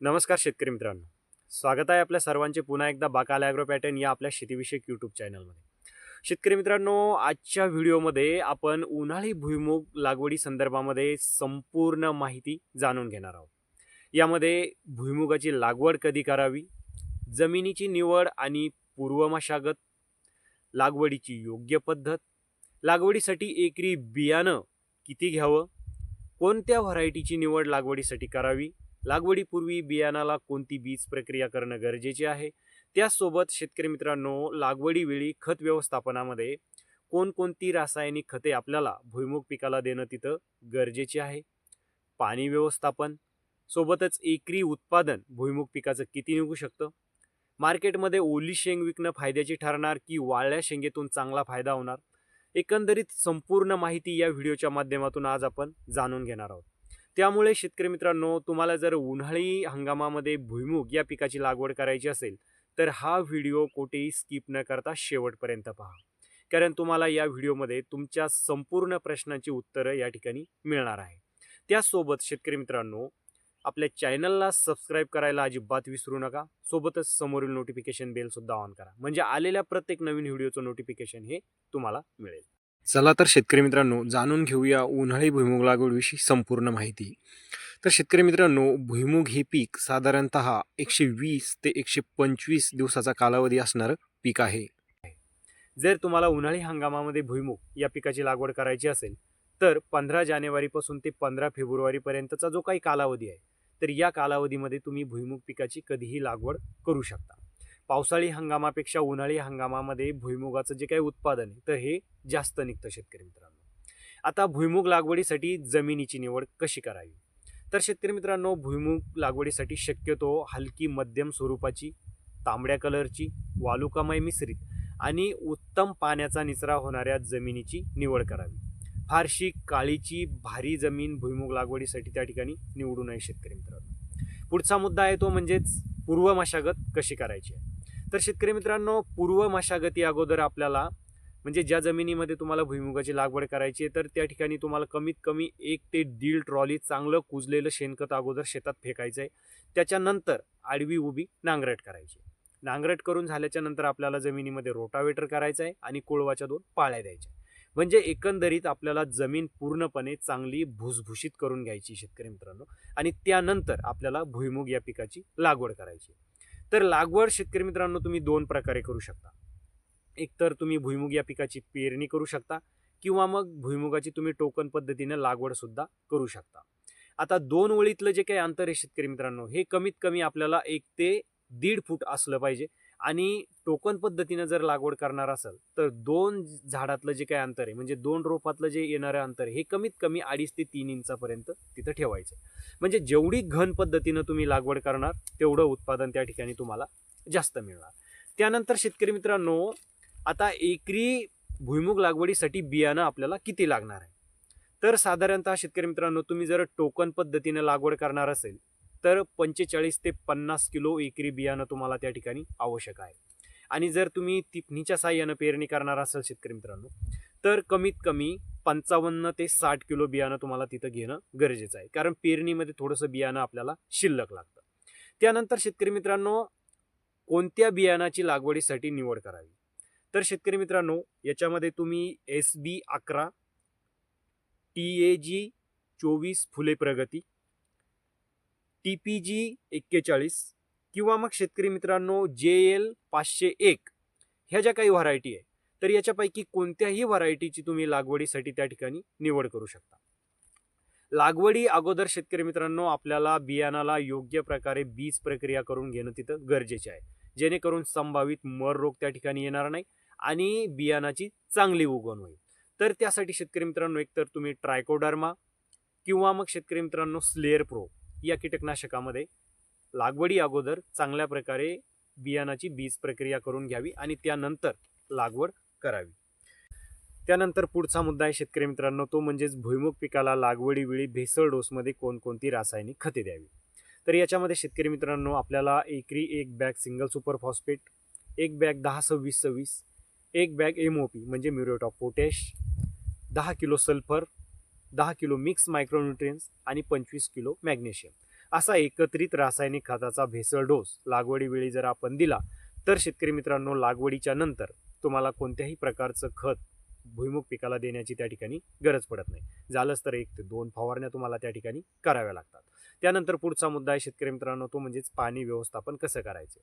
नमस्कार शेतकरी मित्रांनो. स्वागत आहे आपल्या सर्वांचे पुन्हा एकदा बाकाल ॲग्रो पॅटर्न या आपल्या शेतीविषयक यूट्यूब चॅनलमध्ये. शेतकरी मित्रांनो आजच्या व्हिडिओमध्ये आपण उन्हाळी भुईमूग लागवडी संदर्भामध्ये संपूर्ण माहिती जाणून घेणार आहोत. यामध्ये भुईमुगाची लागवड कधी करावी जमिनीची निवड आणि पूर्व मशागत लागवडीची योग्य पद्धत लागवडीसाठी एकरी बियाणं किती घ्यावं कोणत्या व्हरायटीची निवड लागवडीसाठी करावी लागवडीपूर्वी बियाणाला कोणती बीज प्रक्रिया करणं गरजेचे आहे? त्याचसोबत शेतकरी मित्रांनो लागवडीवेळी खत व्यवस्थापनामध्ये कोणकोणती रासायनिक खते आपल्याला भुईमुग पिकाला देणं तिथं गरजेचे आहे? पाणी व्यवस्थापन सोबतच एकरी उत्पादन भुईमुग पिकाचं किती निघू शकतं? मार्केटमध्ये ओली शेंग विकणं फायद्याची ठरणार की वाळल्या शेंगेतून चांगला फायदा होणार? एकंदरीत संपूर्ण माहिती या व्हिडिओच्या माध्यमातून आज आपण जाणून घेणार आहोत. त्यामुळे शेतकरी मित्रांनो तुम्हाला जर उन्हाळी हंगामामध्ये भुईमुग या पिकाची लागवड करायची असेल तर हा व्हिडिओ कोठेही स्किप न करता शेवटपर्यंत पहा. कारण तुम्हाला या व्हिडिओमध्ये तुमच्या संपूर्ण प्रश्नांची उत्तरं या ठिकाणी मिळणार आहे. त्यासोबत शेतकरी मित्रांनो आपल्या चॅनलला सबस्क्राईब करायला अजिबात विसरू नका. सोबतच समोरील नोटिफिकेशन बेलसुद्धा ऑन करा. म्हणजे आलेल्या प्रत्येक नवीन व्हिडिओचं नोटिफिकेशन हे तुम्हाला मिळेल. चला तर शेतकरी मित्रांनो जाणून घेऊया उन्हाळी भुईमुग लागवडीविषयी संपूर्ण माहिती. तर शेतकरी मित्रांनो भुईमुग हे पीक साधारणत एकशे वीस ते एकशे पंचवीस दिवसाचा कालावधी असणारं पीक आहे. जर तुम्हाला उन्हाळी हंगामामध्ये भुईमुग या पिकाची लागवड करायची असेल तर पंधरा जानेवारीपासून ते पंधरा फेब्रुवारीपर्यंतचा जो काही कालावधी आहे तर या कालावधीमध्ये तुम्ही भुईमुग पिकाची कधीही लागवड करू शकता. पावसाळी हंगामापेक्षा उन्हाळी हंगामामध्ये भुईमुगाचं जे काही उत्पादन आहे तर हे जास्त निघतं शेतकरी मित्रांनो. आता भुईमुग लागवडीसाठी जमिनीची निवड कशी करावी? तर शेतकरी मित्रांनो भुईमुग लागवडीसाठी शक्यतो हलकी मध्यम स्वरूपाची तांबड्या कलरची वालुकामय मिश्रित आणि उत्तम पाण्याचा निचरा होणाऱ्या जमिनीची निवड करावी. फारशी काळीची भारी जमीन भुईमुग लागवडीसाठी त्या ठिकाणी निवडू नये शेतकरी मित्रांनो. पुढचा मुद्दा आहे तो म्हणजेच पूर्व मशागत कशी करायची आहे? तर शेतकरी मित्रांनो पूर्व मशागती अगोदर आपल्याला म्हणजे ज्या जमिनीमध्ये तुम्हाला भुईमुगाची लागवड करायची आहे तर त्या ठिकाणी तुम्हाला कमीत कमी एक ते दीड ट्रॉली चांगलं कुजलेलं शेणखत अगोदर शेतात फेकायचं आहे. त्याच्यानंतर आडवी उभी नांगरट करायची नांगरट करून झाल्याच्यानंतर आपल्याला जमिनीमध्ये रोटावेटर करायचं आहे आणि कोळवाच्या दोन पाळ्या द्यायच्या म्हणजे एकंदरीत आपल्याला जमीन पूर्णपणे चांगली भुसभुशीत करून घ्यायची शेतकरी मित्रांनो. आणि त्यानंतर आपल्याला भुईमुग या पिकाची लागवड करायची तर लागवड शेतकरी मित्रांनो तुम्ही दोन प्रकारे करू शकता. एक तर तुम्ही भुईमुग या पिकाची पेरणी करू शकता किंवा मग भुईमुगाची तुम्ही टोकन पद्धतीने लागवडसुद्धा करू शकता. आता दोन ओळीतलं जे काही अंतर आहे शेतकरी मित्रांनो हे कमीत कमी आपल्याला एक ते दीड फूट असलं पाहिजे. आणि टोकन पद्धतीनं जर लागवड करणार असेल तर दोन झाडातलं जे काही अंतर आहे म्हणजे दोन रोपातलं जे येणारं अंतर हे कमीत कमी अडीच ते तीन इंचापर्यंत तिथं ठेवायचं. म्हणजे जेवढी घन पद्धतीनं तुम्ही लागवड करणार तेवढं उत्पादन त्या ठिकाणी तुम्हाला जास्त मिळणार. त्यानंतर शेतकरी मित्रांनो आता एकरी भुईमुग लागवडीसाठी बियाणं आपल्याला किती लागणार आहे? तर साधारणतः शेतकरी मित्रांनो तुम्ही जर टोकन पद्धतीनं लागवड करणार असेल तर पंचेचाळीस ते पन्नास किलो एकरी बियाणं तुम्हाला त्या ठिकाणी आवश्यक आहे. आणि जर तुम्ही तिपणीच्या साह्यानं पेरणी करणार असाल शेतकरी मित्रांनो तर कमीत कमी पंचावन्न ते साठ किलो बियाणं तुम्हाला तिथं घेणं गरजेचं आहे. कारण पेरणीमध्ये थोडंसं बियाणं आपल्याला शिल्लक लागतं. त्यानंतर शेतकरी मित्रांनो कोणत्या बियाणाची लागवडीसाठी निवड करावी? तर शेतकरी मित्रांनो याच्यामध्ये तुम्ही एस बी अकरा टी ए जी चोवीस फुले प्रगती टी पी जी एक्केचाळीस किंवा मग शेतकरी मित्रांनो जे एल पाचशे एक ह्या ज्या काही व्हरायटी आहे तर याच्यापैकी कोणत्याही व्हरायटीची तुम्ही लागवडीसाठी त्या ठिकाणी निवड करू शकता. लागवडी अगोदर शेतकरी मित्रांनो आपल्याला बियाणाला योग्य प्रकारे बीज प्रक्रिया करून घेणं तिथं गरजेचे आहे. जेणेकरून संभावित मर रोग त्या ठिकाणी येणार नाही आणि बियाणाची चांगली उगवण होईल. तर त्यासाठी शेतकरी मित्रांनो एकतर तुम्ही ट्रायकोडर्मा किंवा मग शेतकरी मित्रांनो स्लेअर प्रो या कीटकनाशकामध्ये लागवडी अगोदर चांगल्या प्रकारे बियाणाची बीज प्रक्रिया करून घ्यावी आणि त्यानंतर लागवड करावी. त्यानंतर पुढचा मुद्दा आहे शेतकरी मित्रांनो तो म्हणजेच भुईमुग पिकाला लागवडीवेळी भेसळ डोसमध्ये कोणकोणती रासायनिक खते द्यावी? तर याच्यामध्ये शेतकरी मित्रांनो आपल्याला एकरी एक बॅग सिंगल सुपर फॉस्फेट एक बॅग दहा सव्वीस सव्वीस एक बॅग एम ओ पी म्हणजे म्युरेट ऑफ पोटॅश दहा किलो सल्फर दहा किलो मिक्स मायक्रोन्युट्रियन्स आणि पंचवीस किलो मॅग्नेशियम. असा एकत्रित रासायनिक खताचा भेसळ डोस लागवडीवेळी जर आपण दिला तर शेतकरी मित्रांनो लागवडीच्या नंतर तुम्हाला कोणत्याही प्रकारचं खत भुईमुग पिकाला देण्याची त्या ठिकाणी गरज पडत नाही. झालंच तर एक ते दोन फवारण्या तुम्हाला त्या ठिकाणी कराव्या लागतात. त्यानंतर पुढचा मुद्दा आहे शेतकरी मित्रांनो तो म्हणजेच पाणी व्यवस्थापन कसं करायचं?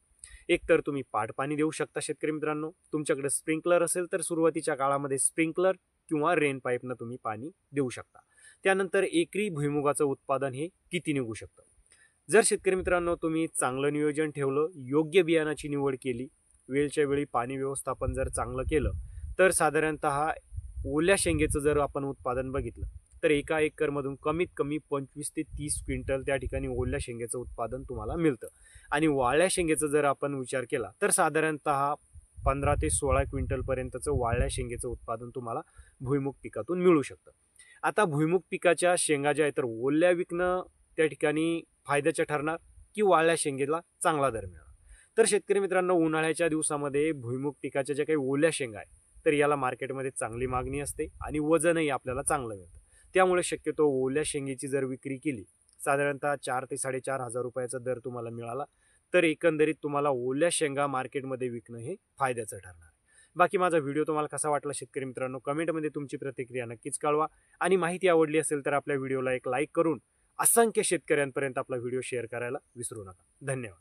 एक तर तुम्ही पाट पाणी देऊ शकता शेतकरी मित्रांनो. तुमच्याकडे स्प्रिंकलर असेल तर सुरुवातीच्या काळामध्ये स्प्रिंकलर किंवा रेन पाईपनं तुम्ही पाणी देऊ शकता. त्यानंतर एकरी भुईमुगाचं उत्पादन हे किती निघू शकतं? जर शेतकरी मित्रांनो तुम्ही चांगलं नियोजन ठेवलं योग्य बियाणाची निवड केली वेळच्या वेळी पाणी व्यवस्थापन जर चांगलं केलं तर साधारणत ओल्या शेंगेचं जर आपण उत्पादन बघितलं तर एका एकरमधून कमीत कमी पंचवीस ते तीस क्विंटल त्या ठिकाणी ओल्या शेंगेचं उत्पादन तुम्हाला मिळतं. आणि वाळ्या शेंगेचं जर आपण विचार केला तर साधारणत पंधरा ते सोळा क्विंटलपर्यंतचं वाळ्या शेंगेचं उत्पादन तुम्हाला भुईमुग पिकातून मिळू शकतं. आता भुईमुग पिकाच्या शेंगा ज्या आहेत तर ओल्या विकणं त्या ठिकाणी फायद्याचं ठरणार की वाळल्या शेंगेला चांगला दर मिळणार? तर शेतकरी मित्रांनो उन्हाळ्याच्या दिवसामध्ये भुईमुग पिकाच्या ज्या काही ओल्या शेंगा आहेत तर याला मार्केटमध्ये चांगली मागणी असते आणि वजनही आपल्याला चांगलं मिळतं. त्यामुळे शक्यतो ओल्या शेंगेची जर विक्री केली साधारणतः चार ते साडेचार हजार रुपयाचा दर तुम्हाला मिळाला तर एकंदरीत तुम्हाला ओल्या शेंगा मार्केटमध्ये विकणं हे फायद्याचं ठरणार. बाकी माझा व्हिडिओ तुम्हाला कसा वाटला शेतकरी मित्रांनो? कमेंटमध्ये तुमची प्रतिक्रिया नक्कीच कळवा. आणि माहिती आवडली असेल तर आपल्या व्हिडिओला एक लाईक करून असंख्य शेतकऱ्यांपर्यंत आपला व्हिडिओ शेअर करायला विसरू नका. धन्यवाद.